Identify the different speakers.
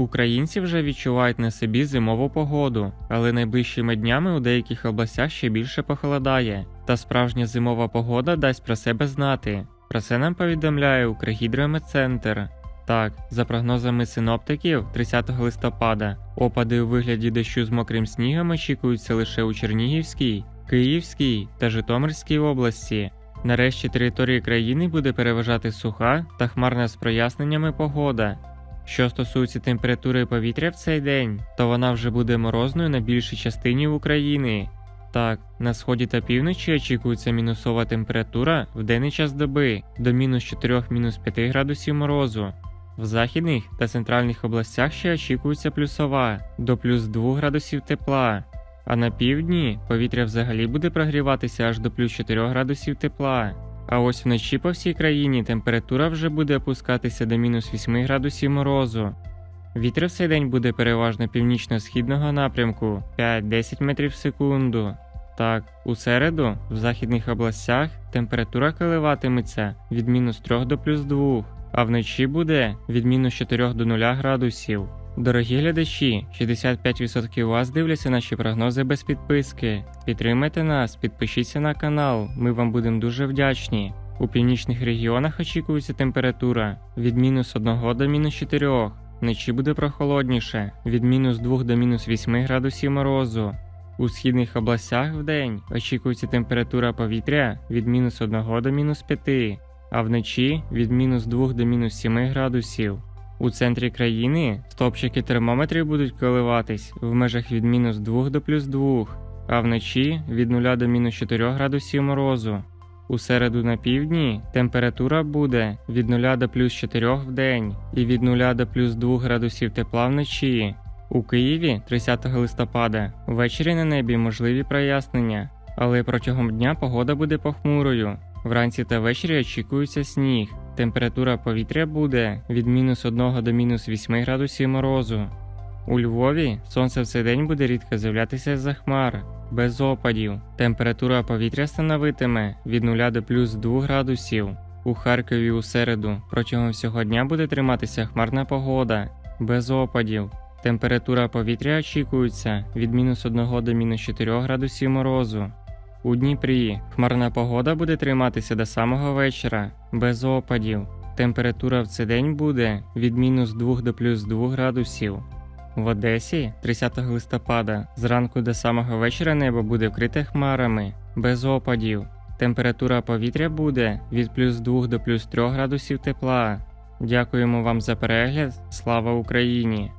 Speaker 1: Українці вже відчувають на собі зимову погоду, але найближчими днями у деяких областях ще більше похолодає, та справжня зимова погода дасть про себе знати. Про це нам повідомляє Укргідрометцентр. Так, за прогнозами синоптиків, 30 листопада опади у вигляді дощу з мокрим снігом очікуються лише у Чернігівській, Київській та Житомирській області. Нарешті території країни буде переважати суха та хмарна з проясненнями погода. Що стосується температури повітря в цей день, то вона вже буде морозною на більшій частині України. Так, на сході та півночі очікується мінусова температура в денний час доби до мінус 4-5 градусів морозу. В західних та центральних областях ще очікується плюсова до плюс 2 градусів тепла. А на півдні повітря взагалі буде прогріватися аж до плюс 4 градусів тепла. А ось вночі по всій країні температура вже буде опускатися до мінус 8 градусів морозу. Вітер в цей день буде переважно північно-східного напрямку 5-10 метрів в секунду. Так, у середу в західних областях температура коливатиметься від мінус 3 до плюс 2, а вночі буде від мінус 4 до 0 градусів. Дорогі глядачі, 65% вас дивляться наші прогнози без підписки. Підтримайте нас, підпишіться на канал, ми вам будемо дуже вдячні. У північних регіонах очікується температура від мінус 1 до мінус 4. Вночі буде прохолодніше від мінус 2 до мінус 8 градусів морозу. У східних областях в день очікується температура повітря від мінус 1 до мінус 5, а вночі від мінус 2 до мінус 7 градусів. У центрі країни стопчики термометрів будуть коливатись в межах від мінус 2 до плюс 2, а вночі від 0 до мінус 4 градусів морозу. У середу на півдні температура буде від 0 до плюс 4 в день і від 0 до плюс 2 градусів тепла вночі. У Києві 30 листопада ввечері на небі можливі прояснення, але протягом дня погода буде похмурою. Вранці та ввечері очікується сніг. Температура повітря буде від мінус 1 до мінус 8 градусів морозу. У Львові сонце в цей день буде рідко з'являтися з-за хмар, без опадів. Температура повітря становитиме від 0 до плюс 2 градусів. У Харкові у середу протягом всього дня буде триматися хмарна погода, без опадів. Температура повітря очікується від мінус 1 до мінус 4 градусів морозу. У Дніпрі хмарна погода буде триматися до самого вечора, без опадів. Температура в цей день буде від мінус 2 до плюс 2 градусів. В Одесі 30 листопада зранку до самого вечора небо буде вкрите хмарами, без опадів. Температура повітря буде від плюс 2 до плюс 3 градусів тепла. Дякуємо вам за перегляд. Слава Україні!